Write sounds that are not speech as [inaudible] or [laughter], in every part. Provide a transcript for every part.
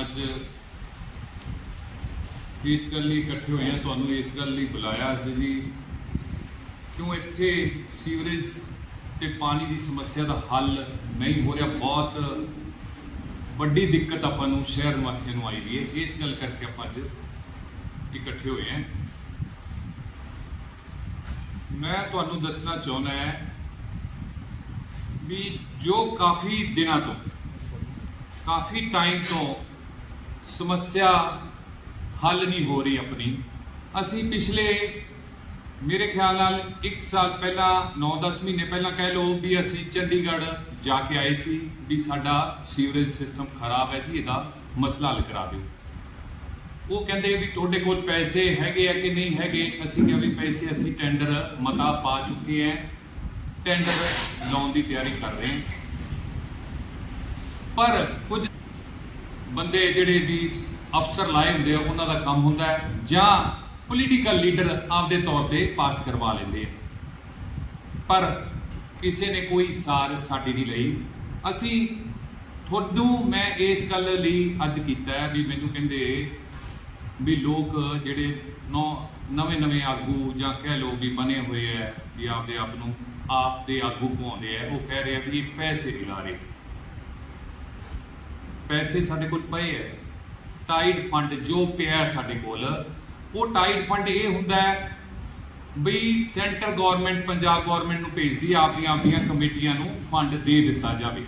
ਅੱਜ ਇਸ ਗੱਲ ਲਈ ਇਕੱਠੇ ਹੋਏ ਆ ਤੁਹਾਨੂੰ ਇਸ ਗੱਲ ਲਈ ਬੁਲਾਇਆ ਅੱਜ ਜੀ। ਕਿਉਂ ਇੱਥੇ ਸੀਵਰੇਜ ਤੇ ਪਾਣੀ ਦੀ ਸਮੱਸਿਆ ਦਾ ਹੱਲ ਨਹੀਂ ਹੋ ਰਿਹਾ? ਬਹੁਤ ਵੱਡੀ ਦਿੱਕਤ ਆਪਾਂ ਨੂੰ ਸ਼ਹਿਰ ਵਾਸੀਆਂ ਨੂੰ ਆਈ ਵੀ ਹੈ। ਇਸ ਗੱਲ ਕਰਕੇ ਆਪਾਂ ਅੱਜ ਇਕੱਠੇ ਹੋਏ ਆ ਮੈਂ ਤੁਹਾਨੂੰ ਦੱਸਣਾ ਚਾਹੁੰਦਾ ਹੈ ਵੀ ਜੋ ਕਾਫੀ ਦਿਨਾਂ ਤੋਂ, ਕਾਫੀ ਟਾਈਮ ਤੋਂ ਸਮੱਸਿਆ ਹੱਲ ਨਹੀਂ ਹੋ ਰਹੀ ਆਪਣੀ। ਅਸੀਂ ਪਿਛਲੇ, ਮੇਰੇ ਖਿਆਲ ਨਾਲ 1 ਸਾਲ ਪਹਿਲਾਂ 9-10 ਮਹੀਨੇ ਪਹਿਲਾਂ ਕਹਿ ਲਓ ਵੀ ਅਸੀਂ ਚੰਡੀਗੜ੍ਹ ਜਾ ਕੇ ਆਏ ਸੀ ਵੀ ਸਾਡਾ ਸੀਵਰੇਜ ਸਿਸਟਮ ਖਰਾਬ ਹੈ ਜੀ, ਇਹਦਾ ਮਸਲਾ ਹੱਲ ਕਰਾ ਦਿਓ। ਉਹ ਕਹਿੰਦੇ ਵੀ ਤੁਹਾਡੇ ਕੋਲ ਪੈਸੇ ਹੈਗੇ ਆ ਕਿ ਨਹੀਂ ਹੈਗੇ? ਅਸੀਂ ਕਿਹਾ ਵੀ ਪੈਸੇ ਅਸੀਂ ਟੈਂਡਰ ਮਤਾ ਪਾ ਚੁੱਕੇ ਹੈ ਟੈਂਡਰ ਲਾਉਣ ਦੀ ਤਿਆਰੀ ਕਰ ਰਹੇ ਹਾਂ। ਪਰ ਕੁਝ ਬੰਦੇ ਜਿਹੜੇ ਵੀ ਅਫਸਰ ਲਾਏ ਹੁੰਦੇ ਆ, ਉਹਨਾਂ ਦਾ ਕੰਮ ਹੁੰਦਾ ਹੈ ਜਾਂ ਪੋਲੀਟੀਕਲ ਲੀਡਰ ਆਪਦੇ ਤੌਰ ਤੇ ਪਾਸ ਕਰਵਾ ਲੈਂਦੇ ਆ। ਪਰ ਕਿਸੇ ਨੇ ਕੋਈ ਸਾਰ ਸਾਡੀ ਨਹੀਂ ਲਈ। ਅਸੀਂ ਤੁਹਾਨੂੰ ਮੈਂ ਇਸ ਗੱਲ ਲਈ ਅੱਜ ਕੀਤਾ ਵੀ ਮੈਨੂੰ ਕਹਿੰਦੇ ਵੀ ਲੋਕ ਜਿਹੜੇ ਨਵੇਂ ਨਵੇਂ ਆਗੂ ਜਾਂ ਕਹਿ ਲਓ ਵੀ ਬਣੇ ਹੋਏ ਐ ਵੀ ਆਪਦੇ ਆਪ ਨੂੰ ਆਪ ਦੇ ਆਗੂ ਪਾਉਂਦੇ ਆ, ਉਹ ਕਹਿ ਰਹੇ ਆ ਵੀ ਇਹ ਪੈਸੇ ਨਹੀਂ ਲਾ ਰਹੇ। ਪੈਸੇ ਸਾਡੇ ਕੋਲ ਪਏ ਐ ਟਾਈਡ ਫੰਡ ਜੋ ਪਿਆ ਸਾਡੇ ਕੋਲ, ਉਹ ਟਾਈਡ ਫੰਡ ਇਹ ਹੁੰਦਾ ਹੈ ਵੀ ਸੈਂਟਰ ਗਵਰਨਮੈਂਟ ਪੰਜਾਬ ਗਵਰਨਮੈਂਟ ਨੂੰ ਭੇਜਦੀ ਹੈ, ਆਪਦੀਆਂ ਆਪਦੀਆਂ ਕਮੇਟੀਆਂ ਨੂੰ ਫੰਡ ਦੇ ਦਿੱਤਾ ਜਾਵੇ।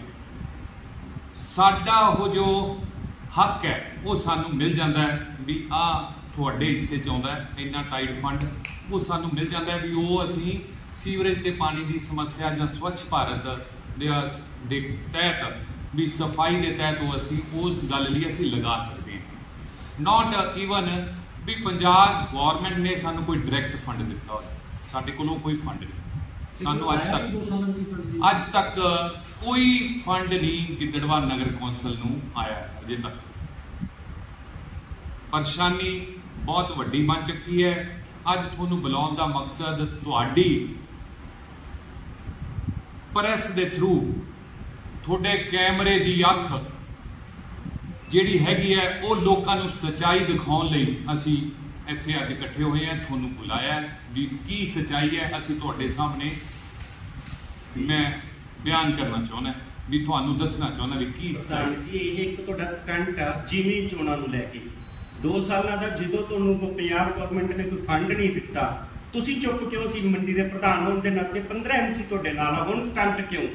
ਸਾਡਾ ਉਹ ਜੋ ਹੱਕ ਹੈ, ਉਹ ਸਾਨੂੰ ਮਿਲ ਜਾਂਦਾ ਹੈ ਵੀ ਆ ਤੁਹਾਡੇ ਹਿੱਸੇ ਚ ਆਉਂਦਾ ਹੈ, ਇੰਨਾ ਟਾਈਡ ਫੰਡ ਉਹ ਸਾਨੂੰ ਮਿਲ ਜਾਂਦਾ ਹੈ ਵੀ ਉਹ ਅਸੀਂ ਸੀਵਰੇਜ ਤੇ ਪਾਣੀ ਦੀ ਸਮੱਸਿਆ ਜਾਂ ਸਵੱਛ ਭਾਰਤ ਦੇ ਤਹਿਤ ਵੀ ਸਫ਼ਾਈ ਦੇ ਤਹਿਤ ਉਹ ਅਸੀਂ ਉਸ ਗੱਲ ਲਈ ਅਸੀਂ ਲਗਾ ਸਕਦੇ ਹਾਂ। ਨਾਟ ਈਵਨ ਵੀ ਪੰਜਾਬ ਗਵਰਨਮੈਂਟ ਨੇ ਸਾਨੂੰ ਕੋਈ ਡਾਇਰੈਕਟ ਫੰਡ ਦਿੱਤਾ ਹੋਇਆ। ਸਾਡੇ ਕੋਲੋਂ ਕੋਈ ਫੰਡ ਨਹੀਂ। ਸਾਨੂੰ ਅੱਜ ਤੱਕ ਅੱਜ ਤੱਕ ਕੋਈ ਫੰਡ ਨਹੀਂ ਗਿੱਦੜਵਾ ਨਗਰ ਕੌਂਸਲ ਨੂੰ ਆਇਆ ਅਜੇ ਤੱਕ। ਪਰੇਸ਼ਾਨੀ ਬਹੁਤ ਵੱਡੀ ਬਣ ਚੁੱਕੀ ਹੈ। ਅੱਜ ਤੁਹਾਨੂੰ ਬੁਲਾਉਣ ਦਾ ਮਕਸਦ ਤੁਹਾਡੀ ਪ੍ਰੈਸ ਦੇ ਥਰੂ ਤੁਹਾਡੇ ਕੈਮਰੇ ਦੀ ਅੱਖ ਜਿਹੜੀ ਹੈਗੀ ਹੈ, ਉਹ ਲੋਕਾਂ ਨੂੰ ਸਚਾਈ ਦਿਖਾਉਣ ਲਈ ਅਸੀਂ ਇੱਥੇ ਅੱਜ ਇਕੱਠੇ ਹੋਏ ਹਾਂ। ਤੁਹਾਨੂੰ ਬੁਲਾਇਆ ਵੀ ਕੀ ਸਚਾਈ ਹੈ ਅਸੀਂ ਤੁਹਾਡੇ ਸਾਹਮਣੇ ਮੈਂ ਬਿਆਨ ਕਰਨਾ ਚਾਹੁੰਦਾ ਵੀ ਤੁਹਾਨੂੰ ਦੱਸਣਾ ਚਾਹੁੰਦਾ ਵੀ ਕੀ ਸਚਾਈ ਜੀ, ਇਹ ਇੱਕ ਤੁਹਾਡਾ ਸਟੰਟ ਆ ਜਿਵੇਂ ਚੋਣਾਂ ਨੂੰ ਲੈ ਕੇ। 2 ਸਾਲਾਂ ਦਾ ਜਦੋਂ ਤੁਹਾਨੂੰ ਪੰਜਾਬ ਗਵਰਨਮੈਂਟ ਨੇ ਕੋਈ ਫੰਡ ਨਹੀਂ ਦਿੱਤਾ, ਤੁਸੀਂ ਚੁੱਪ ਕਿਉਂ ਸੀ? ਮੰਡੀ ਦੇ ਪ੍ਰਧਾਨ ਹੋਣ ਦੇ ਨਾਤੇ 15 ਐਮਸੀ ਤੁਹਾਡੇ ਨਾਲ ਹੁਣ ਸਟੰਟ ਕਿਉਂ?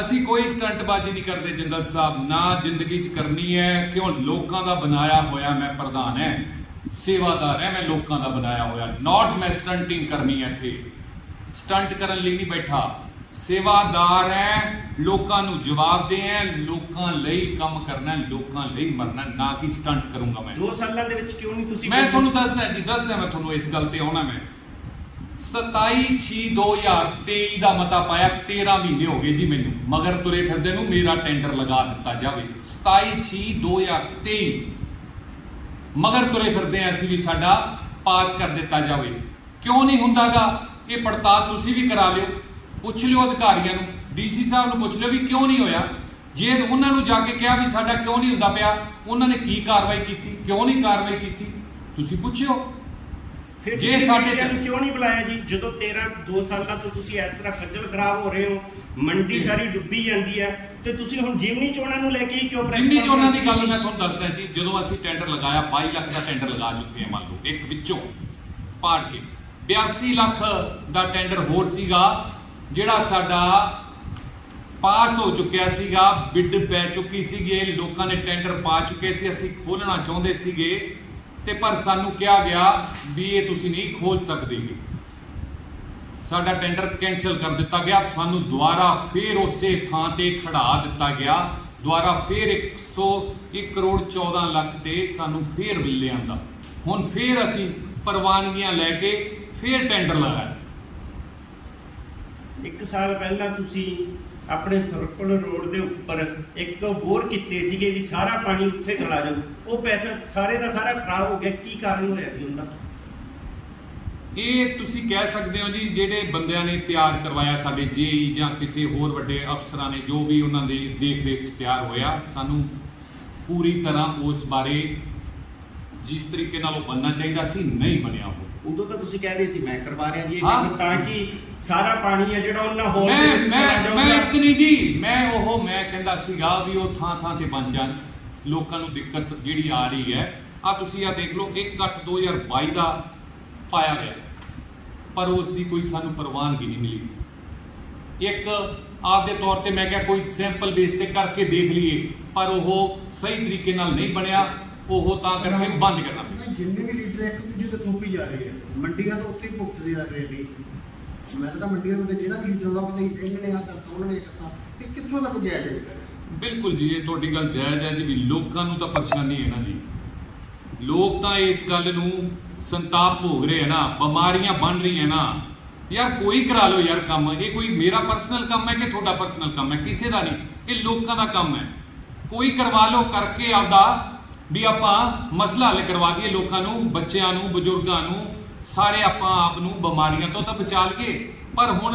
ਅਸੀਂ ਕੋਈ ਸਟੰਟਬਾਜ਼ੀ ਨਹੀਂ ਕਰਦੇ ਜਿੰਦਲ ਸਾਹਿਬ ਨਾ ਜ਼ਿੰਦਗੀ 'ਚ ਕਰਨੀ ਹੈ ਕਿਉਂ ਲੋਕਾਂ ਦਾ ਬਣਾਇਆ ਹੋਇਆ ਮੈਂ ਪ੍ਰਧਾਨ ਹੈ। ਸੇਵਾਦਾਰ ਹੈ ਮੈਂ ਲੋਕਾਂ ਦਾ ਬਣਾਇਆ ਹੋਇਆ। ਨਾਟ ਮੈਂ ਸਟੰਟਿੰਗ ਕਰਨੀ ਹੈ ਇੱਥੇ। ਸਟੰਟ ਕਰਨ ਲਈ ਨਹੀਂ ਬੈਠਾ। ਸੇਵਾਦਾਰ ਹੈ ਲੋਕਾਂ ਨੂੰ ਜਵਾਬ ਦੇ ਹੈ ਲੋਕਾਂ ਲਈ ਕੰਮ ਕਰਨਾ ਹੈ, ਲੋਕਾਂ ਲਈ ਮਰਨਾ ਨਾ ਕਿ ਸਟੰਟ ਕਰੂੰਗਾ ਮੈਂ। 2 ਸਾਲਾਂ ਦੇ ਵਿੱਚ ਕਿਉਂ ਨਹੀਂ ਤੁਸੀਂ ਮੈਂ ਤੁਹਾਨੂੰ ਦੱਸਦਾ ਜੀ ਦੱਸਦਾ ਮੈਂ ਤੁਹਾਨੂੰ ਇਸ ਗੱਲ ਤੇ ਆਉਣਾ ਮੈਂ। 27/6/2023 ਦਾ ਮਤਾ ਪਾਇਆ 13 ਮਹੀਨੇ ਹੋ ਗਏ ਜੀ ਮੈਨੂੰ। ਮਗਰ ਤੁਰੇ ਫਿਰਦੇ ਨੂੰ ਮੇਰਾ ਟੈਂਡਰ ਲਗਾ ਦਿੱਤਾ ਜਾਵੇ। 27/6/2023 ਮਗਰ ਤੁਰੇ ਫਿਰਦੇ ਆ ਅਸੀਂ ਵੀ ਸਾਡਾ ਪਾਸ ਕਰ ਦਿੱਤਾ ਜਾਵੇ। ਕਿਉਂ ਨਹੀਂ ਹੁੰਦਾਗਾ? ਇਹ ਪੜਤਾਲ ਤੁਸੀਂ ਵੀ ਕਰਾ ਲਿਓ। ਪੁੱਛ ਲਿਓ ਅਧਿਕਾਰੀਆਂ ਨੂੰ। ਡੀਸੀ ਸਾਹਿਬ ਨੂੰ ਪੁੱਛ ਲਿਓ ਵੀ ਕਿਉਂ ਨਹੀਂ ਹੋਇਆ। ਜੇ ਉਹਨਾਂ ਨੂੰ ਜਾ ਕੇ ਕਿਹਾ ਵੀ ਸਾਡਾ ਕਿਉਂ ਨਹੀਂ ਹੁੰਦਾ ਪਿਆ, ਉਹਨਾਂ ਨੇ ਕੀ ਕਾਰਵਾਈ ਕੀਤੀ, ਕਿਉਂ ਨਹੀਂ ਕਾਰਵਾਈ ਕੀਤੀ, ਤੁਸੀਂ ਪੁੱਛਿਓ। ਫਿਰ ਜੇ ਸਾਡੇ ਚ- ਨੂੰ ਕਿਉਂ ਨਹੀਂ ਬੁਲਾਇਆ ਜੀ? ਜਦੋਂ 13 2 ਸਾਲਾਂ ਤੋਂ ਤੁਸੀਂ ਇਸ ਤਰ੍ਹਾਂ ਖੱਜਲ ਖਰਾਬ ਹੋ ਰਹੇ ਹੋ ਮੰਡੀ ਸਾਰੀ ਡੁੱਬੀ ਜਾਂਦੀ ਹੈ ਤੇ ਤੁਸੀਂ ਹੁਣ ਜਿਮਨੀ ਚੋਣਾਂ ਨੂੰ ਲੈ ਕੇ ਕਿਉਂ press ਜਿੰਨੀ ਚੋਣਾਂ ਦੀ ਗੱਲ ਮੈਂ ਤੁਹਾਨੂੰ ਦੱਸਦਾ ਜੀ ਜਦੋਂ ਅਸੀਂ ਟੈਂਡਰ ਲਗਾਇਆ 22 ਲੱਖ ਦਾ ਟੈਂਡਰ ਲਗਾ ਚੁੱਕੇ ਹਾਂ ਮੰਨ ਲਓ ਇੱਕ ਵਿੱਚੋਂ ਪਾੜ ਕੇ। 82 ਲੱਖ ਦਾ ਟੈਂਡਰ ਹੋਰ ਸੀਗਾ ਜਿਹੜਾ ਸਾਡਾ ਪਾਸ ਹੋ ਚੁੱਕਿਆ ਸੀਗਾ ਬਿੱਡ ਪੈ ਚੁੱਕੀ ਸੀਗੀ ਲੋਕਾਂ ਨੇ ਟੈਂਡਰ ਪਾ ਚੁੱਕੇ ਸੀ ਅਸੀਂ ਖੋਲਣਾ ਚਾਹੁੰਦੇ ਸੀਗੇ। ਤੇ ਪਰ ਸਾਨੂੰ ਕਿਹਾ ਗਿਆ ਵੀ ਇਹ ਤੁਸੀਂ ਨਹੀਂ ਖੋਲ ਸਕਦੇ। ਗੇ। ਸਾਡਾ ਟੈਂਡਰ ਕੈਨਸਲ ਕਰ ਦਿੱਤਾ ਗਿਆ। ਸਾਨੂੰ ਦੁਬਾਰਾ ਫੇਰ ਉਸੇ ਥਾਂ ਤੇ ਖੜਾ ਦਿੱਤਾ ਗਿਆ। ਦੁਬਾਰਾ ਫੇਰ 101 ਕਰੋੜ 14 ਲੱਖ ਤੇ ਸਾਨੂੰ ਫੇਰ ਲਿਆਂਦਾ ਹੁਣ ਫੇਰ ਅਸੀਂ ਪ੍ਰਵਾਨਗੀਆਂ ਲੈ ਕੇ ਫੇਰ ਟੈਂਡਰ ਲਗਾਇਆ। ਇੱਕ ਸਾਲ ਪਹਿਲਾਂ ਤੁਸੀਂ ਆਪਣੇ ਸਰਕਲ ਰੋਡ ਦੇ ਉੱਪਰ ਇੱਕ ਬੋਰ ਕੀਤੇ ਸੀਗੇ ਵੀ ਸਾਰਾ ਪਾਣੀ ਉੱਥੇ ਚਲਾ ਜਾਊ ਉਹ ਪੈਸਾ ਸਾਰੇ ਦਾ ਸਾਰਾ ਖਰਾਬ ਹੋ ਗਿਆ। ਕੀ ਕਾਰਨ ਹੋਇਆ ਜੀ ਉਹਦਾ? ਇਹ ਤੁਸੀਂ ਕਹਿ ਸਕਦੇ ਹੋ ਜੀ ਜਿਹੜੇ ਬੰਦਿਆਂ ਨੇ ਤਿਆਰ ਕਰਵਾਇਆ ਸਾਡੇ ਜੇਈ ਜਾਂ ਕਿਸੇ ਹੋਰ ਵੱਡੇ ਅਫਸਰਾਂ ਨੇ ਜੋ ਵੀ ਉਹਨਾਂ ਦੀ ਦੇਖ ਰੇਖ 'ਚ ਤਿਆਰ ਹੋਇਆ ਸਾਨੂੰ ਪੂਰੀ ਤਰ੍ਹਾਂ ਉਸ ਬਾਰੇ ਜਿਸ ਤਰੀਕੇ ਨਾਲ ਉਹ ਬਣਨਾ ਚਾਹੀਦਾ ਸੀ ਨਹੀਂ ਬਣਿਆ ਉਹ। ਉਦੋਂ ਤਾਂ ਤੁਸੀਂ ਕਹਿ ਰਹੇ ਸੀ ਮੈਂ ਕਰਵਾ ਰਿਹਾ ਜੀ ਇਹ ਤਾਂ ਕਿ ਸਾਰਾ ਪਾਣੀ ਹੈ ਜਿਹੜਾ ਉਹਨਾਂ ਹੋਲ ਦੇ ਮੈਂ ਵਿੱਚ ਚਲਾ ਮੈਂ ਮੈਂ ਇੱਕ ਨਹੀਂ ਜੀ ਮੈਂ ਉਹ ਮੈਂ ਕਹਿੰਦਾ ਸੀਗਾ ਵੀ ਉਹ ਥਾਂ ਥਾਂ ਤੇ ਬਣ ਜਾਣ। ਲੋਕਾਂ ਨੂੰ ਦਿੱਕਤ ਜਿਹੜੀ ਆ ਰਹੀ ਹੈ। ਆ ਤੁਸੀਂ ਆ ਦੇਖ ਲਓ 1 ਅੱਠ 2022 ਦਾ ਪਾਇਆ ਗਿਆ ਪਰ ਉਸ ਦੀ ਕੋਈ ਸਾਨੂੰ ਪ੍ਰਵਾਨਗੀ ਨਹੀਂ ਮਿਲੀ। ਇੱਕ ਆਪਦੇ ਤੌਰ ਤੇ ਮੈਂ ਕਿਹਾ ਕੋਈ ਸੈਂਪਲ ਬੇਸ ਤੇ ਕਰਕੇ ਦੇਖ ਲਈਏ ਪਰ ਉਹ ਸਹੀ ਤਰੀਕੇ ਨਾਲ ਨਹੀਂ ਬਣਿਆ। ਉਹ ਤਾਂ ਕਰਕੇ ਬੰਦ ਕਰਨਾ ਪਿਆ। ਜਿੰਨੇ ਵੀ ਲੀਡਰ ਇੱਕ ਦੂਜੇ ਤੇ ਥੋਪੀ ਜਾ ਰਹੇ ਆ ਮੰਡੀਆਂ ਤਾਂ ਉੱਥੇ ਹੀ ਭੁਗਤਦੇ ਆ ਰਹੇ ਨੇ ਮੈਂ ਤਾਂ ਮੰਡੀਆਂ ਦੇ ਜਿਹੜਾ ਵੀ ਲੀਡਰ ਦਾ ਇਹਨਾਂ ਨੇ ਆ ਕਰਤਾ ਉਹਨਾਂ ਨੇ ਕਰਤਾ ਇਹ ਕਿੱਥੋਂ ਤੱਕ ਜਾਇਜ਼ ਹੈ? ਬਿਲਕੁਲ ਜੀ, ਇਹ ਤੁਹਾਡੀ ਗੱਲ ਜਾਇਜ਼ ਹੈ ਜੀ ਵੀ ਲੋਕਾਂ ਨੂੰ ਤਾਂ ਪਰੇਸ਼ਾਨੀ ਹੈ ਨਾ ਜੀ। ਲੋਕ ਤਾਂ ਇਸ ਗੱਲ ਨੂੰ ਸੰਤਾਪ ਭੋਗ ਰਹੇ ਹੈ ਨਾ, ਬਿਮਾਰੀਆਂ ਬਣ ਰਹੀਆਂ ਨਾ। ਯਾਰ ਕੋਈ ਕਰਾ ਲਓ ਯਾਰ ਕੰਮ, ਇਹ ਕੋਈ ਮੇਰਾ ਪਰਸਨਲ ਕੰਮ ਹੈ ਕਿ ਤੁਹਾਡਾ ਪਰਸਨਲ ਕੰਮ ਹੈ? ਕਿਸੇ ਦਾ ਨਹੀਂ, ਇਹ ਲੋਕਾਂ ਦਾ ਕੰਮ ਹੈ। ਕੋਈ ਕਰਵਾ ਲਓ ਕਰਕੇ ਆਪਦਾ ਵੀ ਆਪਾਂ ਮਸਲਾ ਹੱਲ ਕਰਵਾ ਦਈਏ ਲੋਕਾਂ ਨੂੰ, ਬੱਚਿਆਂ ਨੂੰ, ਬਜ਼ੁਰਗਾਂ ਨੂੰ ਸਾਰੇ ਆਪਾਂ ਆਪ ਨੂੰ ਬਿਮਾਰੀਆਂ ਤੋਂ ਤਾਂ ਬਚਾ ਲਈਏ ਪਰ ਹੁਣ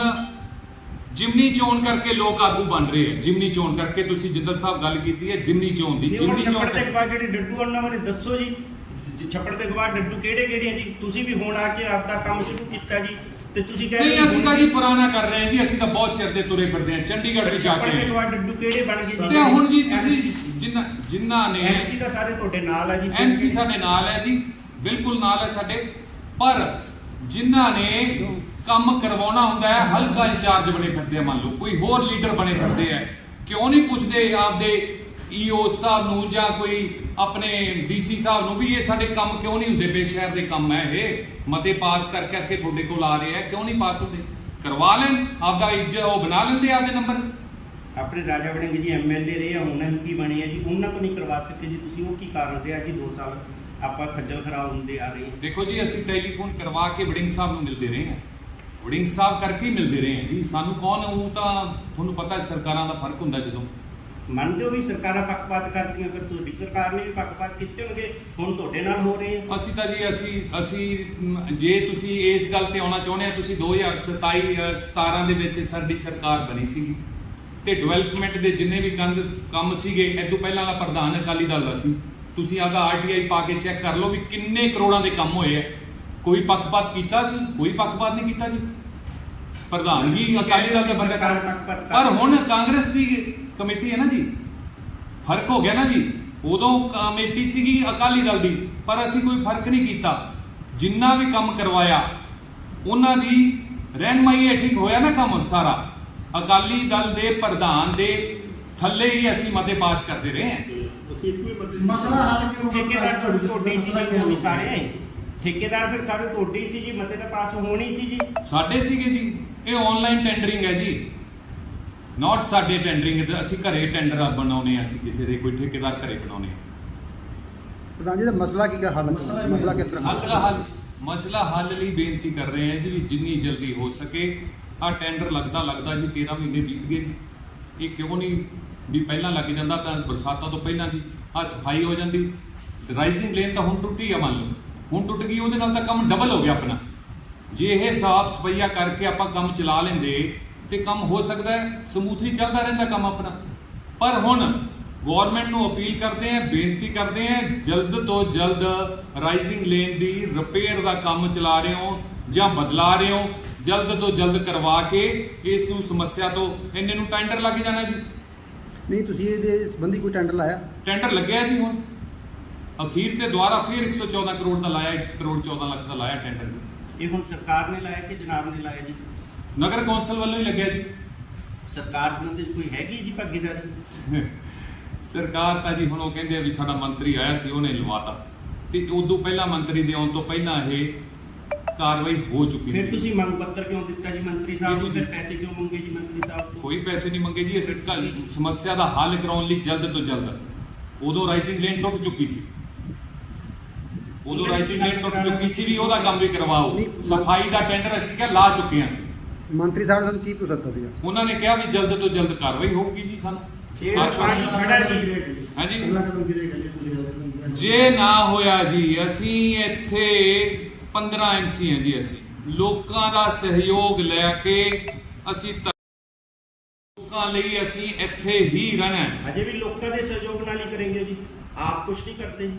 ਜਿਮਨੀ ਚੋਣ ਕਰਕੇ ਲੋਕ ਆਗੂ ਬਣ ਰਹੇ ਹੈ ਜਿਮਨੀ ਚੋਣ ਕਰਕੇ ਤੁਸੀਂ ਜਿੱਦਲ ਸਾਹਿਬ ਗੱਲ ਕੀਤੀ ਹੈ ਜਿਮਨੀ ਚੋਣ ਦੀ ਜਿਮਨੀ ਚੋਣ ਛੱਪੜ ਦੇ ਗਵਾਹ ਜਿਹੜੇ ਡੱਡੂ ਉਹਨਾਂ ਬਾਰੇ ਦੱਸੋ ਜੀ। ਛੱਪੜ ਦੇ ਗਵਾਹ ਡੱਡੂ ਕਿਹੜੇ ਕਿਹੜੇ ਆ ਜੀ? ਤੁਸੀਂ ਵੀ ਹੁਣ ਆ ਕੇ ਆਪਦਾ ਕੰਮ ਸ਼ੁਰੂ ਕੀਤਾ ਜੀ ਤੇ ਤੁਸੀਂ ਕਹਿ ਨਹੀਂ ਅਸੀਂ ਤਾਂ ਜੀ ਪੁਰਾਣਾ ਕਰ ਰਹੇ ਜੀ ਅਸੀਂ ਤਾਂ ਬਹੁਤ ਚਿਰ ਦੇ ਤੁਰੇ ਫਿਰਦੇ ਹਾਂ ਚੰਡੀਗੜ੍ਹ ਵੀ ਜਾ ਛੱਪੜ ਕੇ। ਦੇ ਆਏ ਗਵਾਹ ਡੱਡੂ ਕਿਹੜੇ ਬਣ ਗਏ ਤੇ ਹੁਣ ਜੀ ਤੁਸੀਂ ਜਿਨ੍ਹਾਂ ਜਿਨ੍ਹਾਂ ਨੇ ਐਮਸੀ ਦਾ ਸਾਰੇ ਤੁਹਾਡੇ ਨਾਲ ਆ ਜੀ। ਐਮਸੀ ਸਾਡੇ ਨਾਲ ਹੈ ਜੀ ਬਿਲਕੁਲ ਨਾਲ ਹੈ ਸਾਡੇ। ਪਰ ਜਿਨ੍ਹਾਂ ਨੇ ਕੰਮ ਕਰਵਾਉਣਾ ਹੁੰਦਾ ਹੈ, ਹਲਕਾ ਇੰਚਾਰਜ ਬਣੇ ਫਿਰਦੇ ਆ, ਮੰਨ ਲਓ, ਕੋਈ ਹੋਰ ਲੀਡਰ ਬਣੇ ਫਿਰਦੇ ਆ। ਕਿਉਂ ਨਹੀਂ ਪੁੱਛਦੇ ਆਪਦੇ ਈਓ ਸਾਹਿਬ ਨੂੰ ਜਾਂ ਕੋਈ ਆਪਣੇ ਡੀਸੀ ਸਾਹਿਬ ਨੂੰ ਵੀ ਇਹ ਸਾਡੇ ਕੰਮ ਕਿਉਂ ਨਹੀਂ ਹੁੰਦੇ? ਪਏ ਦੇ ਕੰਮ ਹੈ ਇਹ। ਮਤੇ ਪਾਸ ਕਰ ਕਰਕੇ ਤੁਹਾਡੇ ਕੋਲ ਆ ਰਹੇ ਆ, ਕਿਉਂ ਨਹੀਂ ਪਾਸ ਹੁੰਦੇ? ਕਰਵਾ ਲੈਣ, ਆਪਦਾ ਇੱਜ ਉਹ ਬਣਾ ਲੈਂਦੇ ਆਪਦੇ ਨੰਬਰ। ਆਪਣੇ ਰਾਜਾ ਵੜਿੰਗ ਜੀ ਐਮਐਲਏ ਰਹੇ ਆ ਹੁਣ ਐਮਪੀ ਬਣੇ ਆ ਜੀ? ਉਹਨਾਂ ਤੋਂ ਨਹੀਂ ਕਰਵਾ ਸਕੇ ਜੀ ਤੁਸੀਂ, ਉਹ ਕੀ ਕਾਰਨ ਰਿਹਾ ਜੀ 2 ਸਾਲ? ਆਪਾਂ ਖੱਜਲ ਖਰਾਬ ਹੁੰਦੇ ਆ ਰਹੇ ਹਾਂ। ਦੇਖੋ ਜੀ ਅਸੀਂ ਟੈਲੀਫੋਨ ਕਰਵਾ ਕੇ ਵੜਿੰਗ ਸਾਹਿਬ ਨੂੰ ਮਿਲਦੇ ਰਹੇ ਹਾਂ। ਵੜਿੰਗ ਸਾਹਿਬ ਕਰਕੇ ਹੀ ਮਿਲਦੇ ਰਹੇ ਹਾਂ ਜੀ। ਸਾਨੂੰ ਕੌਣ ਉਹ ਤਾਂ ਤੁਹਾਨੂੰ ਪਤਾ ਹੈ ਸਰਕਾਰਾਂ ਦਾ ਫ਼ਰਕ ਹੁੰਦਾ ਜਦੋਂ। ਮੰਨਦੇ ਹੋ ਵੀ ਸਰਕਾਰਾਂ ਪੱਖਪਾਤ ਕਰਦੀਆਂ ਫਿਰ ਤੁਹਾਡੀ ਸਰਕਾਰ ਨੇ ਵੀ ਪੱਖਪਾਤ ਕੀਤੇ ਹੋਣਗੇ ਹੁਣ ਤੁਹਾਡੇ ਨਾਲ ਹੋ ਰਹੇ ਆ। ਅਸੀਂ ਤਾਂ ਜੀ ਅਸੀਂ ਅਸੀਂ ਮ, ਜੇ ਤੁਸੀਂ ਇਸ ਗੱਲ ਤੇ ਆਉਣਾ ਚਾਹੁੰਦੇ ਆ ਤੁਸੀਂ 2027 ਅ, 17 ਦੇ ਵਿੱਚ ਸਾਡੀ ਸਰਕਾਰ ਬਣੀ ਸੀਗੀ ਤੇ ਡਿਵੈਲਪਮੈਂਟ ਦੇ ਜਿੰਨੇ ਵੀ ਕੰਦ ਕੰਮ ਸੀਗੇ ਇਹ ਤੋਂ ਪਹਿਲਾਂ ਵਾਲਾ ਪ੍ਰਧਾਨ ਅਕਾਲੀ ਦਲ ਦਾ ਸੀ। ਤੁਸੀਂ ਆਪਦਾ ਆਰਟੀਆਈ ਪਾ ਕੇ ਚੈੱਕ ਕਰ ਲਓ ਵੀ ਕਿੰਨੇ ਕਰੋੜਾਂ ਦੇ ਕੰਮ ਹੋਏ ਆ। ਕੋਈ ਪੱਖਪਾਤ ਕੀਤਾ ਸੀ? ਕੋਈ ਪੱਖਪਾਤ ਨਹੀਂ ਕੀਤਾ ਜੀ। ਪ੍ਰਧਾਨਗੀ ਅਕਾਲੀ ਦਲ ਦਾ ਬੰਦਾ ਕਰ- ਪਰ ਹੁਣ ਕਾਂਗਰਸ ਦੀ ਕਮੇਟੀ ਹੈ ਨਾ ਜੀ। ਫ਼ਰਕ ਹੋ ਗਿਆ ਨਾ ਜੀ। ਉਦੋਂ ਕਮੇਟੀ ਸੀਗੀ ਅਕਾਲੀ ਦਲ ਦੀ ਪਰ ਅਸੀਂ ਕੋਈ ਫ਼ਰਕ ਨਹੀਂ ਕੀਤਾ। ਜਿੰਨਾ ਵੀ ਕੰਮ ਕਰਵਾਇਆ ਉਹਨਾਂ ਦੀ ਰਹਿਨਮਾਈ ਠੀਕ ਹੋਇਆ ਨਾ ਕੰਮ ਸਾਰਾ। ਅਕਾਲੀ ਦਲ ਦੇ ਪ੍ਰਧਾਨ ਦੇ ਥੱਲੇ ਹੀ ਅਸੀਂ ਮਤੇ ਪਾਸ ਕਰਦੇ ਰਹੇ ਹਾਂ। ਮਸਲਾ ਹੱਲ ਕਿਉਂ? ਠੇਕੇਦਾਰ ਤੁਹਾਡੀ ਤੁਹਾਡੇ ਸੀ ਜੀ ਉਹ ਵੀ? ਸਾਰੇ ਠੇਕੇਦਾਰ ਫਿਰ ਸਾਰੇ ਤੁਹਾਡੇ ਸੀ ਜੀ ਮਤੇ ਤਾਂ ਪਾਸ ਹੋਣੀ ਸੀ ਜੀ। ਸਾਡੇ ਸੀਗੇ ਜੀ ਇਹ ਆਨਲਾਈਨ ਟੈਂਡਰਿੰਗ ਹੈ ਜੀ। ਨਾਟ ਸਾਡੇ ਟੈਂਡਰਿੰਗ ਤੇ ਅਸੀਂ ਘਰੇ ਟੈਂਡਰ ਬਣਾਉਨੇ ਆ ਅਸੀਂ ਕਿਸੇ ਦੇ ਕੋਈ ਠੇਕੇਦਾਰ ਘਰੇ ਬਣਾਉਨੇ ਆ। ਪ੍ਰਧਾਨ ਜੀ ਦਾ ਮਸਲਾ ਕੀ ਹੈ ਹੱਲ? ਮਸਲਾ ਕਿਸ ਤਰ੍ਹਾਂ ਮਸਲਾ ਹੱਲ ਮਸਲਾ ਹੱਲ ਲਈ ਬੇਨਤੀ ਕਰ ਰਹੇ ਹਾਂ ਜੀ ਵੀ ਜਿੰਨੀ ਜਲਦੀ ਹੋ ਸਕੇ ਆ ਟੈਂਡਰ ਲੱਗਦਾ ਲੱਗਦਾ ਜੀ 13 ਮਹੀਨੇ ਬੀਤ ਗਏ ਜੀ। ਇਹ ਕਿਉਂ ਨਹੀਂ ਵੀ ਪਹਿਲਾਂ ਲੱਗ ਜਾਂਦਾ ਤਾਂ ਬਰਸਾਤਾਂ ਤੋਂ ਪਹਿਲਾਂ ਦੀ ਆ ਸਫ਼ਾਈ ਹੋ ਜਾਂਦੀ। ਰਾਈਜ਼ਿੰਗ ਲੇਨ ਤਾਂ ਹੁਣ ਟੁੱਟੀ ਆ ਮੰਨ ਲਓ। ਹੁਣ ਟੁੱਟ ਗਈ, ਉਹਦੇ ਨਾਲ ਤਾਂ ਕੰਮ ਡਬਲ ਹੋ ਗਿਆ ਆਪਣਾ। ਜੇ ਇਹ ਸਾਫ਼ ਸਫਾਈਆ ਕਰਕੇ ਆਪਾਂ ਕੰਮ ਚਲਾ ਲੈਂਦੇ ਤੇ ਕੰਮ ਹੋ ਸਕਦਾ ਹੈ ਸਮੂਥਲੀ ਚੱਲਦਾ ਰਹਿੰਦਾ ਕੰਮ ਆਪਣਾ। ਪਰ ਹੁਣ ਗਵਰਨਮੈਂਟ ਨੂੰ ਅਪੀਲ ਕਰਦੇ ਆ ਬੇਨਤੀ ਕਰਦੇ ਆ ਜਲਦ ਤੋਂ ਜਲਦ ਰਾਈਜ਼ਿੰਗ ਲੇਨ ਦੀ ਰਿਪੇਅਰ ਦਾ ਕੰਮ ਚਲਾ ਰਹੇ ਹੋ ਜਾਂ ਬਦਲਾ ਰਹੇ ਹੋ, ਜਲਦ ਤੋਂ ਜਲਦ ਕਰਵਾ ਕੇ ਇਸ ਨੂੰ ਸਮੱਸਿਆ ਤੋਂ, ਇੰਨੇ ਨੂੰ ਟੈਂਡਰ ਲੱਗ ਜਾਣਾ ਜੀ। ਨਹੀਂ ਤੁਸੀਂ ਇਹਦੇ ਸੰਬੰਧੀ ਕੋਈ ਟੈਂਡਰ ਲਾਇਆ? ਟੈਂਡਰ ਲੱਗਿਆ ਜੀ ਹੁਣ। ਅਖੀਰ ਤੇ ਦੁਬਾਰਾ ਫਿਰ 114 ਕਰੋੜ ਦਾ ਲਾਇਆ 1 ਕਰੋੜ 14 ਲੱਖ ਦਾ ਲਾਇਆ ਟੈਂਡਰ ਇਹ ਹੁਣ ਸਰਕਾਰ ਨੇ ਲਾਇਆ ਕਿ ਜਨਾਬ ਨੇ ਲਾਇਆ ਜੀ? ਨਗਰ ਕੌਂਸਲ ਵੱਲੋਂ ਹੀ ਲੱਗਿਆ ਜੀ। ਸਰਕਾਰ ਉਹਦੇ 'ਚ ਕੋਈ ਹੈਗੀ ਜੀ ਭਾਗੀਦਾਰੀ? [laughs] ਸਰਕਾਰ ਤਾਂ ਜੀ ਹੁਣ ਉਹ ਕਹਿੰਦੇ ਆ ਵੀ ਸਾਡਾ ਮੰਤਰੀ ਆਇਆ ਸੀ ਉਹਨੇ ਲਵਾਤਾ। ਤੇ ਉਦੋਂ ਪਹਿਲਾਂ ਮੰਤਰੀ ਦੇ ਆਉਣ ਤੋਂ ਪਹਿਲਾਂ ਇਹ ਕਾਰਵਾਈ ਹੋ ਚੁੱਕੀ ਫਿਰ ਸੀ। ਤੁਸੀਂ ਮੰਗ ਪੱਤਰ ਕਿਉਂ ਦਿੱਤਾ ਜੀ? ਮੰਤਰੀ ਸਾਹਿਬ ਨੂੰ ਫਿਰ ਪੈਸੇ ਕਿਉਂ ਮੰਗੇ ਜੀ ਮੰਤਰੀ ਸਾਹਿਬ ਤੋਂ? ਕੋਈ ਪੈਸੇ ਨਹੀਂ ਮੰਗੇ ਜੀ ਅਸੀਂ ਕੱਲ੍ਹ ਸਮੱਸਿਆ ਦਾ ਹੱਲ ਕਰਾਉਣ ਲਈ ਜਲਦ ਤੋਂ ਜਲਦ। ਉਦੋਂ ਰਾਈਜ਼ਿੰਗ ਲੇਨ ਟੁੱਟ ਚੁੱਕੀ ਸੀ। ਉਦੋਂ ਰਾਈਜ਼ਿੰਗ ਲੇਨ ਟੁੱਟ ਚੁੱਕੀ ਸੀ ਵੀ ਉਹਦਾ ਕੰਮ ਵੀ ਕਰਵਾਓ। ਨਹੀਂ, ਸਫ਼ਾਈ ਦਾ ਟੈਂਡਰ ਅਸੀਂ ਕਿਹਾ ਲਾ ਚੁੱਕੇ ਹਾਂ ਅਸੀਂ। ਮੰਤਰੀ ਸਾਹਿਬ ਨੇ ਤੁਹਾਨੂੰ ਕੀ ਪੁੱਛ ਦਿੱਤਾ ਸੀਗਾ? ਉਹਨਾਂ ਨੇ ਕਿਹਾ ਵੀ ਜਲਦ ਤੋਂ ਜਲਦ ਕਾਰਵਾਈ ਹੋਊਗੀ ਜੀ ਸਾਨੂੰ। ਆਸ਼ਵਾਸਨ- ਖੜਾ। ਹਾਂਜੀ। ਜੇ ਨਾ ਹੋਇਆ ਜੀ ਅਸੀਂ ਇੱਥੇ 15 ਐਮਸੀ ਹਾਂ ਜੀ ਅਸੀਂ। ਲੋਕਾਂ ਦਾ ਸਹਿਯੋਗ ਲੈ ਕੇ ਅਸੀਂ ਲੋਕਾਂ ਲਈ ਅਸੀਂ ਇੱਥੇ ਹੀ ਰਹਿਣਾ। ਅਜੇ ਵੀ ਲੋਕਾਂ ਦੇ ਸਹਿਯੋਗ ਨਾਲ ਹੀ ਕਰਾਂਗੇ ਜੀ। ਆਪ ਕੁਝ ਨਹੀਂ ਕਰਦੇ।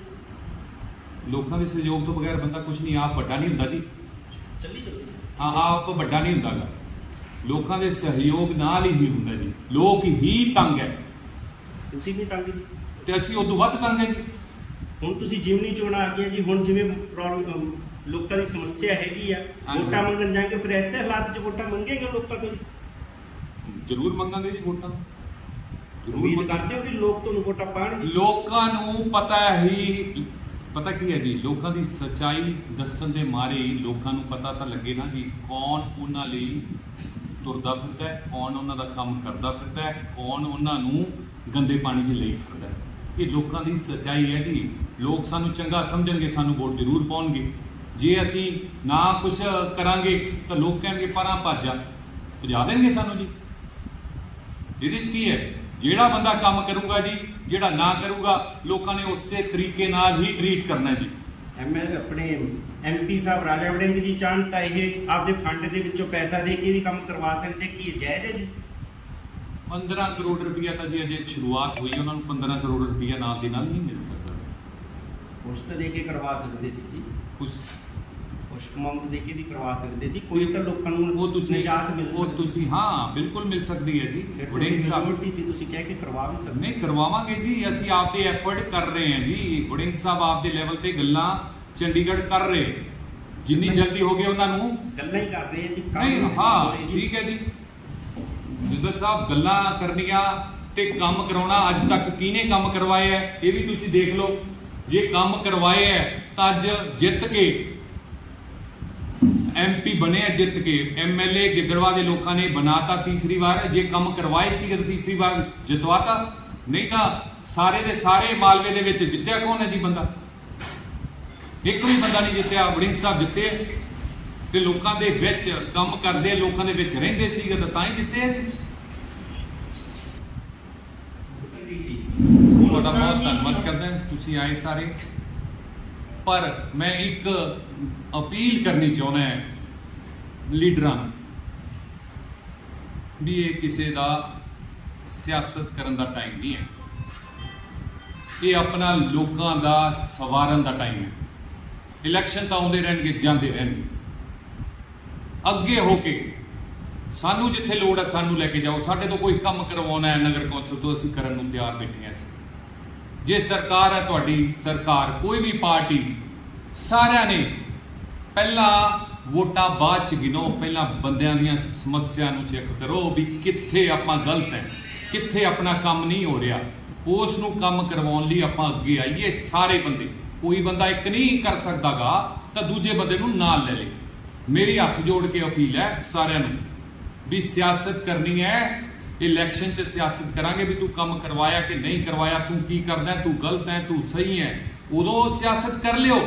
ਲੋਕਾਂ ਦੇ ਸਹਿਯੋਗ ਤੋਂ ਬਗੈਰ ਬੰਦਾ ਕੁਝ ਨਹੀਂ ਆਪ ਵੱਡਾ ਨਹੀਂ ਹੁੰਦਾ ਜੀ। ਚੱਲੀ ਚੱਲੀ। ਹਾਂ ਆਪ ਵੱਡਾ ਨਹੀਂ ਹੁੰਦਾਗਾ ਲੋਕਾਂ ਦੇ ਸਹਿਯੋਗ ਨਾਲ ਹੀ ਹੁੰਦਾ ਜੀ। ਲੋਕ ਹੀ ਤੰਗ ਹੈ। ਤੁਸੀਂ ਵੀ ਤੰਗ ਜੀ। ਤੇ ਅਸੀਂ ਉਦੋਂ ਵੱਧ ਤੰਗ ਹੈ ਜੀ। ਹੁਣ ਤੁਸੀਂ ਜਿਮਨੀ ਚੋਣ ਆ ਗਈਆਂ ਜੀ ਹੁਣ ਜਿਵੇਂ ਪ੍ਰੋਬਲਮ ਲੋਕਾਂ ਦੀ ਸਮੱਸਿਆ ਹੈਗੀ ਆ ਹਾਂਜੀ। ਵੋਟਾਂ ਮੰਗਣ ਜਾਏਗੇ ਫਿਰ ਐਸੇ ਹਾਲਾਤ 'ਚ ਵੋਟਾਂ ਮੰਗੇਗੇ ਲੋਕਾਂ ਤੋਂ ਜ਼ਰੂਰ ਮੰਗਾਂਗੇ ਜੀ ਵੋਟਾਂ ਜ਼ਰੂਰ ਉਮੀਦ ਮੰਗਾਂਗੇ। ਕਰਦੇ ਹੋ ਕਿ ਲੋਕ ਤੁਹਾਨੂੰ ਵੋਟਾਂ ਪਾਣਗੇ ਲੋਕਾਂ ਨੂੰ ਪਤਾ ਹੀ ਪਤਾ ਕੀ ਹੈ ਜੀ ਲੋਕਾਂ ਦੀ ਸਚਾਈ ਦੱਸਣ ਦੇ ਮਾਰੇ ਹੀ ਲੋਕਾਂ ਨੂੰ ਪਤਾ ਤਾਂ ਲੱਗੇ ਨਾ ਜੀ ਕੌਣ ਉਹਨਾਂ ਲਈ ਤੁਰਦਾ ਫਿਰਦਾ ਹੈ ਕੌਣ ਉਹਨਾਂ ਦਾ ਕੰਮ ਕਰਦਾ ਫਿਰਦਾ ਹੈ ਕੌਣ ਉਹਨਾਂ ਨੂੰ ਗੰਦੇ ਪਾਣੀ 'ਚ ਲਈ ਫਿਰਦਾ ਹੈ ਇਹ ਲੋਕਾਂ ਦੀ ਸੱਚਾਈ ਹੈ ਜੀ। ਲੋਕ ਸਾਨੂੰ ਚੰਗਾ ਸਮਝਣਗੇ, ਸਾਨੂੰ ਵੋਟ ਜ਼ਰੂਰ ਪਾਉਣਗੇ। ਜੇ ਅਸੀਂ ਨਾ ਕੁਝ ਕਰਾਂਗੇ, ਤਾਂ ਲੋਕ ਕਹਿਣਗੇ, ਪਰਾਂ ਭੱਜ ਜਾ। ਭਜਾ ਦੇਣਗੇ ਸਾਨੂੰ ਜੀ। ਇਹਦੇ 'ਚ ਕੀ ਹੈ? ਜਿਹੜਾ ਬੰਦਾ ਕੰਮ ਕਰੂਗਾ ਜੀ, ਜਿਹੜਾ ਨਾ ਕਰੂਗਾ, ਲੋਕਾਂ ਨੇ ਉਸੇ ਤਰੀਕੇ ਨਾਲ ਹੀ ਟਰੀਟ ਕਰਨਾ ਹੈ ਜੀ। ਐਮਐਲ ਆਪਣੇ ਐਮਪੀ ਸਾਹਿਬ, ਰਾਜਾ ਵੜਿੰਗ ਜੀ ਚਾਹਣ ਤਾਂ ਇਹ ਆਪਦੇ ਫੰਡ ਦੇ ਵਿੱਚੋਂ ਪੈਸਾ ਦੇ ਕੇ ਵੀ ਕੰਮ ਕਰਵਾ ਸਕਦੇ, ਕੀ ਇਹ ਜਾਇਜ਼ ਹੈ ਜੀ? 15 ਕਰੋੜ ਰੁਪਇਆ ਤਾਂ ਜੀ ਅਜੇ ਸ਼ੁਰੂਆਤ ਹੋਈ ਉਹਨਾਂ ਨੂੰ 15 ਕਰੋੜ ਰੁਪਇਆ ਨਾਲ ਦੀ ਨਾਲ ਨਹੀਂ ਮਿਲ ਸਕਦਾ। ਉਸ ਤੋਂ ਦੇ ਕੇ ਕਰਵਾ ਸਕਦੇ ਸੀ ਕੁਝ ਉਸ ਅਮਾਉਂਟ ਦੇ ਕੇ ਵੀ ਕਰਵਾ ਸਕਦੇ ਸੀ ਕੋਈ ਤਾਂ ਲੋਕਾਂ ਨੂੰ ਉਹ ਤੁਸੀਂ ਨਿਜਾਤ ਮਿਲ ਉਹ ਸਕਦੀ ਤੁਸੀਂ ਹਾਂ ਬਿਲਕੁਲ ਮਿਲ ਸਕਦੀ ਹੈ ਜੀ। ਵੜਿੰਗ ਸਾਹਿਬ majority ਸੀ ਤੁਸੀਂ ਕਹਿ ਕੇ ਕਰਵਾ ਵੀ ਸਕਦੇ ਨਹੀਂ ਕਰਵਾਵਾਂਗੇ ਜੀ ਅਸੀਂ ਆਪਦੇ ਐਫਰਟ ਕਰ ਰਹੇ ਹਾਂ ਜੀ। ਵੜਿੰਗ ਸਾਹਿਬ ਆਪਦੇ ਲੈਵਲ ਤੇ ਗੱਲਾਂ ਚੰਡੀਗੜ੍ਹ ਕਰ ਰਹੇ। ਜਿੰਨੀ ਜਲਦੀ ਹੋ ਗਏ ਉਹਨਾਂ ਨੂੰ। ਗੱਲਾਂ ਹੀ ਕਰ ਰਹੇ ਆ ਜੀ ਕੰਮ ਨਹੀਂ ਨਹੀਂ ਹੋ ਹਾਂ ਰਹੇ ਜੀ। ਠੀਕ ਹੈ ਜੀ। ਜਿੰਦਲ ਸਾਹਿਬ ਗੱਲਾਂ ਕਰਨੀਆਂ ਤੇ ਕੰਮ ਕਰਾਉਣਾ ਅੱਜ ਤੱਕ ਕਿਹਨੇ ਕੰਮ ਕਰਵਾਏ ਹੈ, ਇਹ ਵੀ ਤੁਸੀਂ ਦੇਖ ਲਓ। ਜੇ ਕੰਮ ਕਰਵਾਏ ਹੈ, ਤਾਂ ਅੱਜ ਜਿੱਤ ਕੇ ਐਮਪੀ ਬਣੇ ਆ ਜਿੱਤ ਕੇ। ਐਮਐਲਏ ਗਿੱਦੜਵਾ ਦੇ ਲੋਕਾਂ ਨੇ ਬਣਾਤਾ ਤੀਸਰੀ ਵਾਰ। ਜੇ ਕੰਮ ਕਰਵਾਏ ਸੀ ਤਾਂ ਤੀਸਰੀ ਵਾਰ ਜਿਤਵਾਤਾ। ਨਹੀਂ ਤਾਂ ਸਾਰੇ ਦੇ ਸਾਰੇ ਮਾਲਵੇ ਦੇ ਵਿੱਚ ਜਿੱਤਿਆ ਕੌਣ ਹੈ ਜੀ ਬੰਦਾ? ਇੱਕ ਵੀ ਬੰਦਾ ਨਹੀਂ ਜਿੱਤਿਆ, ਵੜਿੰਗ ਸਾਹਿਬ ਜਿੱਤੇ। ਤੇ ਲੋਕਾਂ ਦੇ ਵਿੱਚ ਕੰਮ ਕਰਦੇ, ਲੋਕਾਂ ਦੇ ਵਿੱਚ ਰਹਿੰਦੇ ਸੀਗੇ ਤਾਂ ਤਾਂ ਹੀ ਜਿੱਤੇ ਆ ਜੀ ਤੁਹਾਡਾ ਬਹੁਤ ਧੰਨਵਾਦ ਕਰਦਾ ਤੁਸੀਂ ਆਏ ਸਾਰੇ। ਪਰ ਮੈਂ ਇੱਕ ਅਪੀਲ ਕਰਨੀ ਚਾਹੁੰਦਾ ਹਾਂ ਲੀਡਰਾਂ ਨੂੰ ਵੀ ਇਹ ਕਿਸੇ ਦਾ ਸਿਆਸਤ ਕਰਨ ਦਾ ਟਾਈਮ ਨਹੀਂ ਹੈ। ਇਹ ਆਪਣਾ ਲੋਕਾਂ ਦਾ ਸਵਾਰਨ ਦਾ ਟਾਈਮ ਹੈ। ਇਲੈਕਸ਼ਨ ਤਾਂ ਆਉਂਦੇ ਰਹਿਣਗੇ, ਜਾਂਦੇ ਰਹਿਣਗੇ। ਅੱਗੇ ਹੋ ਕੇ ਸਾਨੂੰ ਜਿੱਥੇ ਲੋੜ ਹੈ ਸਾਨੂੰ ਲੈ ਕੇ ਜਾਓ। ਸਾਡੇ ਤੋਂ ਕੋਈ ਕੰਮ ਕਰਵਾਉਣਾ ਹੈ ਨਗਰ ਕੌਂਸਲ ਤੋਂ, ਅਸੀਂ ਕਰਨ ਨੂੰ ਤਿਆਰ ਬੈਠੇ ਹਾਂ ਜੇ ਸਰਕਾਰ ਹੈ ਤੁਹਾਡੀ, ਸਰਕਾਰ, ਕੋਈ ਵੀ ਪਾਰਟੀ, ਸਾਰਿਆਂ ਨੇ ਪਹਿਲਾਂ ਵੋਟਾਂ ਬਾਅਦ ਚ ਗਿਣੋ, ਪਹਿਲਾਂ ਬੰਦਿਆਂ ਦੀਆਂ ਸਮੱਸਿਆ ਨੂੰ ਚੈੱਕ ਕਰੋ ਵੀ ਕਿੱਥੇ ਆਪਾਂ ਗਲਤ ਹੈ, ਕਿੱਥੇ ਆਪਣਾ ਕੰਮ ਨਹੀਂ ਹੋ ਰਿਹਾ। ਉਸ ਨੂੰ ਕੰਮ ਕਰਵਾਉਣ ਲਈ ਆਪਾਂ ਅੱਗੇ ਆਈਏ ਸਾਰੇ ਬੰਦੇ। ਕੋਈ ਬੰਦਾ ਇੱਕ ਨਹੀਂ ਕਰ ਸਕਦਾਗਾ ਤਾਂ ਦੂਜੇ ਬੰਦੇ ਨੂੰ ਨਾਲ ਲੈ ਲੇ ਮੇਰੀ ਹੱਥ ਜੋੜ ਕੇ ਅਪੀਲ ਹੈ ਸਾਰਿਆਂ ਨੂੰ ਵੀ ਸਿਆਸਤ ਕਰਨੀ ਹੈ ਇਲੈਕਸ਼ਨ 'ਚ ਸਿਆਸਤ ਕਰਾਂਗੇ ਵੀ ਤੂੰ ਕੰਮ ਕਰਵਾਇਆ ਕਿ ਨਹੀਂ ਕਰਵਾਇਆ, ਤੂੰ ਕੀ ਕਰਦਾ ਤੂੰ ਗਲਤ ਹੈ, ਤੂੰ ਸਹੀ ਹੈ, ਉਦੋਂ ਸਿਆਸਤ ਕਰ ਲਿਓ।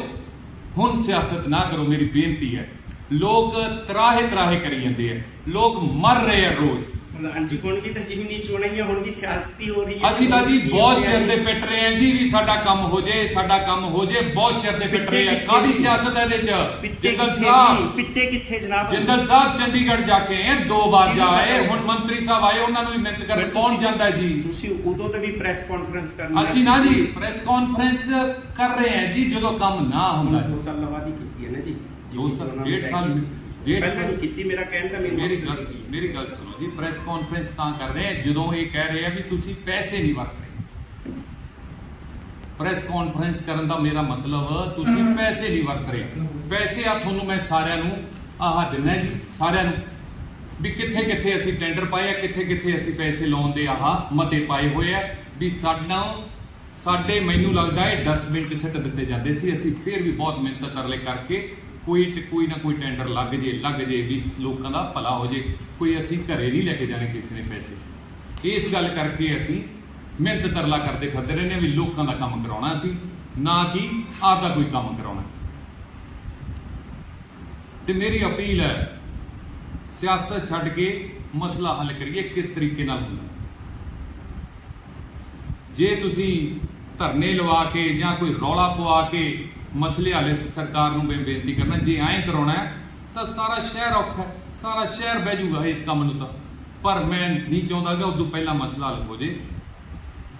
ਹੁਣ ਸਿਆਸਤ ਨਾ ਕਰੋ, ਮੇਰੀ ਬੇਨਤੀ ਹੈ। ਲੋਕ ਤਰਾਹੇ ਤਰਾਹੇ ਕਰੀ ਜਾਂਦੇ ਆ ਲੋਕ ਮਰ ਰਹੇ ਆ ਰੋਜ਼। ਪ੍ਰਧਾਨ ਜੀ ਹੁਣ ਵੀ ਤਾਂ ਜਿਮਨੀ ਚੋਣਾਂ ਹੀ ਆ, ਹੁਣ ਵੀ ਸਿਆਸਤੀ ਹੋ ਰਹੀ ਹੈ। ਅਸੀਂ ਤਾਂ ਜੀ ਬਹੁਤ ਚਿਰ ਦੇ ਪਿੱਟ ਰਹੇ ਆ ਜੀ ਵੀ ਸਾਡਾ ਕੰਮ ਹੋ ਜੇ ਸਾਡਾ ਕੰਮ ਹੋ ਜੇ ਬਹੁਤ ਚਿਰ ਦੇ ਪਿੱਟ ਰਹੇ ਆ ਕਾਦੀ ਸਿਆਸਤ ਹੈ ਇਹਦੇ 'ਚ? ਜਿੰਦਲ ਸਾਹਿਬ ਜੀ? ਪਿੱਟੇ ਕਿੱਥੇ ਜਨਾਬ? ਜਿੰਦਲ ਸਾਹਿਬ ਚੰਡੀਗੜ੍ਹ ਜਾ ਕੇ ਆਏ ਦੋ ਵਾਰ ਜਾਏ ਹੁਣ ਮੰਤਰੀ ਸਾਹਿਬ ਆਏ ਉਹਨਾਂ ਨੂੰ ਵੀ ਮਿਹਨਤ ਕਰਨ ਕੌਣ ਜਾਂਦਾ ਜੀ? ਤੁਸੀਂ ਉਦੋਂ ਤੇ ਵੀ ਪ੍ਰੈਸ ਕਾਨਫਰੰਸ ਕਰਨੀ ਅਸੀਂ ਨਾ ਜੀ ਪ੍ਰੈਸ ਕਾਨਫਰੰਸ ਕਰ ਰਹੇ ਹਾਂ ਜੀ ਜਦੋਂ ਕੰਮ ਨਾ ਹੁੰਦਾ ਦੋ ਜੀ। ਸਾਲ ਬਾਅਦ ਹੀ ਕੀਤੀ ਹੈ ਨਾ ਜੀ। ਦੋ ਸਾਲ, ਚੋਣਾਂ ਨੂੰ ਡੇਢ ਲੈ ਸਾਲ, ਕੇ। ਡੇਢ ਸਾਲ। ਨਹੀਂ ਕੀਤੀ ਮੇਰਾ ਕਹਿਣ ਦਾ ਮੇਰੀ ਮਕਸਦ ਗੱਲ। ਮੇਰੀ ਗੱਲ ਸੁਣੋ ਜੀ ਪ੍ਰੈਸ ਕਾਨਫਰੰਸ ਤਾਂ ਕਰ ਰਹੇ ਹਾਂ ਜਦੋਂ ਇਹ ਕਹਿ ਰਹੇ ਆ ਵੀ ਤੁਸੀਂ ਪੈਸੇ ਨਹੀਂ ਵਰਤ ਰਹੇ ਪ੍ਰੈਸ ਕਾਨਫਰੰਸ ਕਰਨ ਦਾ ਮੇਰਾ ਮਤਲਬ ਤੁਸੀਂ ਪੈਸੇ ਨਹੀਂ ਵਰਤ ਰਹੇ ਪੈਸੇ ਆ ਤੁਹਾਨੂੰ ਮੈਂ ਸਾਰਿਆਂ ਨੂੰ ਆਹ ਦਿੰਦਾ ਜੀ ਸਾਰਿਆਂ ਨੂੰ ਵੀ ਕਿੱਥੇ ਕਿੱਥੇ ਅਸੀਂ ਟੈਂਡਰ ਪਾਏ ਆ ਕਿੱਥੇ ਕਿੱਥੇ ਅਸੀਂ ਪੈਸੇ ਲਾਉਣ ਦੇ ਆਹ ਮਤੇ ਪਾਏ ਹੋਏ ਆ ਵੀ ਸਾਡਾ ਸਾਡੇ ਮੈਨੂੰ ਲੱਗਦਾ ਹੈ ਡਸਟਬਿਨ 'ਚ ਸਿੱਟ ਦਿੱਤੇ ਜਾਂਦੇ ਸੀ ਅਸੀਂ ਫਿਰ ਵੀ ਬਹੁਤ ਮਿਹਨਤ ਤਰਲੇ ਕਰਕੇ ਕੋਈ ਕੋਈ ਨਾ ਕੋਈ ਟੈਂਡਰ ਲੱਗ ਜੇ ਲੱਗ ਜੇ ਵੀ ਲੋਕਾਂ ਦਾ ਭਲਾ ਹੋ ਜੇ। ਕੋਈ ਅਸੀਂ ਘਰੇ ਨਹੀਂ ਲੈ ਕੇ ਜਾਣੇ ਕਿਸੇ ਨੇ ਪੈਸੇ। ਇਸ ਗੱਲ ਕਰਕੇ ਅਸੀਂ ਮਿਹਨਤ ਤਰਲਾ ਕਰਦੇ ਫਿਰਦੇ ਰਹਿੰਦੇ ਹਾਂ ਵੀ ਲੋਕਾਂ ਦਾ ਕੰਮ ਕਰਾਉਣਾ ਅਸੀਂ। ਨਾ ਕਿ ਆਪਦਾ ਕੋਈ ਕੰਮ ਕਰਾਉਣਾ। ਤੇ ਮੇਰੀ ਅਪੀਲ ਹੈ, ਸਿਆਸਤ ਛੱਡ ਕੇ ਮਸਲਾ ਹੱਲ ਕਰੀਏ, ਕਿਸ ਤਰੀਕੇ ਨਾਲ ਹੁੰਦਾ। ਜੇ ਤੁਸੀਂ ਧਰਨੇ ਲਵਾ ਕੇ ਜਾਂ ਕੋਈ ਰੌਲਾ ਪਵਾ ਕੇ ਮਸਲੇ ਹਾਲੇ ਸਰਕਾਰ ਨੂੰ ਮੈਂ ਬੇਨਤੀ ਕਰਨਾ ਜੇ ਐਂ ਕਰਾਉਣਾ ਹੈ, ਤਾਂ ਸਾਰਾ ਸ਼ਹਿਰ ਔਖਾ ਸਾਰਾ ਸ਼ਹਿਰ ਬਹਿ ਜਾਊਗਾ ਇਸ ਕੰਮ ਨੂੰ ਤਾਂ। ਪਰ ਮੈਂ ਨਹੀਂ ਚਾਹੁੰਦਾ ਕਿ ਉਦੋਂ ਪਹਿਲਾਂ ਮਸਲਾ ਹੱਲ ਹੋ ਜੇ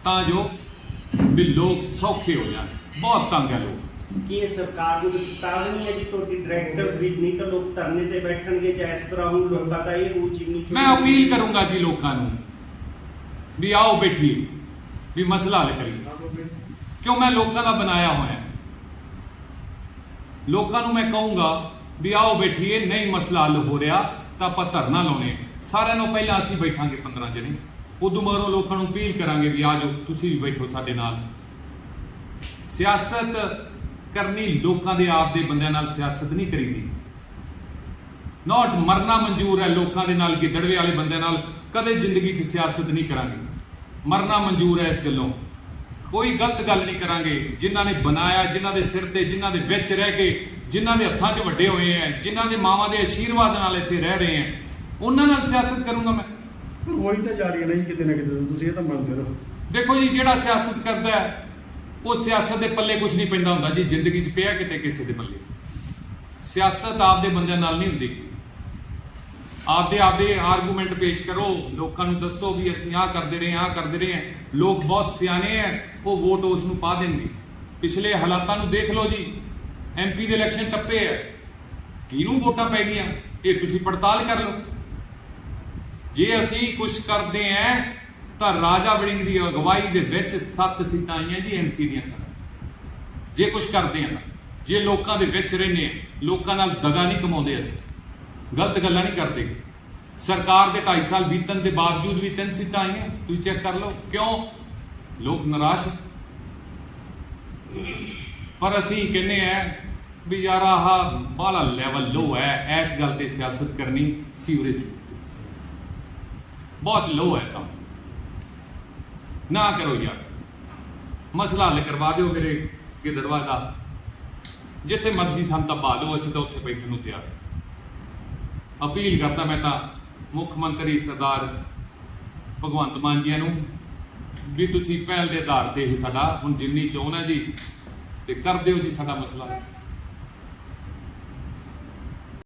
ਤਾਂ ਜੋ ਵੀ ਲੋਕ ਸੌਖੇ ਹੋ ਜਾਣ। ਬਹੁਤ ਤੰਗ ਹੈ ਲੋਕ। ਕੀ ਇਹ ਸਰਕਾਰ ਦੀ ਚੇਤਾਵਨੀ ਹੈ ਜੀ? ਤੁਹਾਡੀ ਡਾਇਰੈਕਟਰ ਵੀ ਨਹੀਂ ਤਾਂ ਲੋਕ ਧਰਨੇ ਤੇ ਬੈਠਣਗੇ ਜਾਂ ਇਸ ਤਰ੍ਹਾਂ ਹੁਣ ਲੋਕਾਂ ਦਾ ਇਹ ਰੂਹ ਜਿੰਨੀ ਮੈਂ ਅਪੀਲ ਕਰੂੰਗਾ ਜੀ ਲੋਕਾਂ ਨੂੰ ਵੀ ਆਓ ਬੈਠੀਏ ਵੀ ਮਸਲਾ ਹੱਲ ਕਰੀਏ। ਕਿਉਂ ਮੈਂ ਲੋਕਾਂ ਦਾ ਬਣਾਇਆ ਹੋਇਆ। ਲੋਕਾਂ ਨੂੰ ਮੈਂ ਕਹੂੰਗਾ ਵੀ ਆਓ ਬੈਠੀਏ, ਨਹੀਂ ਮਸਲਾ ਹੱਲ ਹੋ ਰਿਹਾ, ਤਾਂ ਆਪਾਂ ਧਰਨਾ ਲਾਉਣੇ। ਸਾਰਿਆਂ ਨੂੰ ਪਹਿਲਾਂ ਅਸੀਂ ਬੈਠਾਂਗੇ 15 ਜਣੇ। ਉਦੋਂ ਮਗਰੋਂ ਲੋਕਾਂ ਨੂੰ ਅਪੀਲ ਕਰਾਂਗੇ ਵੀ ਆ ਜਾਓ, ਤੁਸੀਂ ਵੀ ਬੈਠੋ ਸਾਡੇ ਨਾਲ। ਸਿਆਸਤ ਕਰਨੀ ਲੋਕਾਂ ਦੇ ਆਪ ਦੇ ਬੰਦਿਆਂ ਨਾਲ ਸਿਆਸਤ ਨਹੀਂ ਕਰੀਦੀ। ਨਾਟ ਮਰਨਾ ਮਨਜ਼ੂਰ ਹੈ ਲੋਕਾਂ ਦੇ ਨਾਲ, ਗਿੱਦੜਵੇ ਵਾਲੇ ਬੰਦਿਆਂ ਨਾਲ, ਕਦੇ ਜ਼ਿੰਦਗੀ 'ਚ ਸਿਆਸਤ ਨਹੀਂ ਕਰਾਂਗੇ। ਮਰਨਾ ਮਨਜ਼ੂਰ ਹੈ ਇਸ ਗੱਲੋਂ। ਕੋਈ ਗਲਤ ਗੱਲ ਨਹੀਂ ਕਰਾਂਗੇ। ਜਿਨ੍ਹਾਂ ਨੇ ਬਣਾਇਆ ਜਿਨ੍ਹਾਂ ਦੇ ਸਿਰ ਤੇ ਜਿਨ੍ਹਾਂ ਦੇ ਵਿੱਚ ਰਹਿ ਕੇ ਜਿਨ੍ਹਾਂ ਦੇ ਹੱਥਾਂ 'ਚ ਵੱਡੇ ਹੋਏ ਹੈ ਜਿਨ੍ਹਾਂ ਦੇ ਮਾਵਾਂ ਦੇ ਆਸ਼ੀਰਵਾਦ ਨਾਲ ਇੱਥੇ ਰਹਿ ਰਹੇ ਹੈ ਉਹਨਾਂ ਨਾਲ ਸਿਆਸਤ ਕਰੂੰਗਾ ਮੈਂ। ਪਰ ਹੋਈ ਤਾਂ ਜਾ ਰਹੀ ਹੈ ਨਹੀਂ ਕਿਤੇ ਨਾ ਕਿਤੇ। ਤੁਸੀਂ ਇਹ ਤਾਂ ਮੰਨਦੇ ਰਹੋ। ਦੇਖੋ ਜੀ ਜਿਹੜਾ ਸਿਆਸਤ ਕਰਦਾ ਹੈ ਉਹ ਸਿਆਸਤ ਦੇ ਪੱਲੇ ਕੁਝ ਨਹੀਂ ਪੈਂਦਾ ਹੁੰਦਾ ਜੀ। ਜ਼ਿੰਦਗੀ 'ਚ ਪਿਆ ਕਿਤੇ ਕਿਸੇ ਦੇ ਪੱਲੇ। ਸਿਆਸਤ ਆਪਦੇ ਬੰਦਿਆਂ ਨਾਲ ਨਹੀਂ ਹੁੰਦੀ। ਆਪਦੇ ਆਪਦੇ ਆਰਗੂਮੈਂਟ ਪੇਸ਼ ਕਰੋ। ਲੋਕਾਂ ਨੂੰ ਦੱਸੋ ਵੀ ਅਸੀਂ ਆਹ ਕਰਦੇ ਰਹੇ ਆਹ ਕਰਦੇ ਰਹੇ ਲੋਕ ਬਹੁਤ ਸਿਆਣੇ ਹੈ ਉਹ ਵੋਟ ਉਸ ਨੂੰ ਪਾ ਦੇਣਗੇ। ਪਿਛਲੇ ਹਾਲਾਤਾਂ ਨੂੰ ਦੇਖ ਲਓ ਜੀ। ਐਮਪੀ ਦੇ ਇਲੈਕਸ਼ਨ ਟੱਪੇ ਹੈ ਕਿਹਨੂੰ ਵੋਟਾਂ ਪੈ ਗਈਆਂ? ਇਹ ਤੁਸੀਂ ਪੜਤਾਲ ਕਰ ਲਓ। ਜੇ ਅਸੀਂ ਕੁਝ ਕਰਦੇ ਆਂ, ਤਾਂ ਰਾਜਾ ਵੜਿੰਗ ਦੀ ਅਗਵਾਈ ਦੇ ਵਿੱਚ 7 ਸੀਟਾਂ ਆਈਆਂ ਜੀ ਐਮਪੀ ਦੀਆਂ ਸਾਰਾ ਜੇ ਕੁਝ ਕਰਦੇ ਆਂ ਤਾਂ। ਜੇ ਲੋਕਾਂ ਦੇ ਵਿੱਚ ਰਹਿੰਦੇ ਆਂ, ਲੋਕਾਂ ਨਾਲ ਦਗਾ ਨਹੀਂ ਕਮਾਉਂਦੇ ਅਸੀਂ। ਗਲਤ ਗੱਲਾਂ ਨਹੀਂ ਕਰਦੇ। ਸਰਕਾਰ ਦੇ 2.5 ਸਾਲ ਬੀਤਣ ਦੇ ਬਾਵਜੂਦ ਵੀ ਤਿੰਨ ਸੀਟਾਂ ਆਈਆਂ। ਤੁਸੀਂ ਚੈੱਕ ਕਰ ਲਓ। ਕਿਉਂ? ਲੋਕ ਨਿਰਾਸ਼। ਪਰ ਅਸੀਂ ਕਹਿੰਦੇ ਆ ਵੀ ਯਾਰ, ਆਹ ਬਾਲਾ ਲੈਵਲ ਲੋ ਹੈ, ਇਸ ਗੱਲ ਤੇ ਸਿਆਸਤ ਕਰਨੀ ਸੀਵਰੇਜ ਬਹੁਤ ਲੋ ਹੈ ਕੰਮ। ਨਾ ਕਰੋ ਯਾਰ। ਮਸਲਾ ਹੱਲ ਕਰਵਾ ਦਿਓ ਮੇਰੇ ਗਿੱਦੜਵਾ ਦਾ ਜਿੱਥੇ ਮਰਜ਼ੀ ਸਾਨੂੰ ਤਾਂ ਪਾ ਲਓ, ਅਸੀਂ ਤਾਂ ਉੱਥੇ ਬੈਠਣ ਨੂੰ ਤਿਆਰ ਅਪੀਲ ਕਰਦਾ ਮੈਂ ਤਾਂ ਮੁੱਖ ਮੰਤਰੀ ਸਰਦਾਰ ਭਗਵੰਤ ਮਾਨ ਜੀ ਨੂੰ ਵੀ ਤੁਸੀਂ ਪਹਿਲ ਦੇ ਆਧਾਰ ਤੇ ਇਹ ਸਾਡਾ ਹੁਣ ਜਿੰਨੀ ਚੋਣ ਹੈ ਜੀ, ਤੇ ਕਰ ਦਿਓ ਜੀ ਸਾਡਾ ਮਸਲਾ।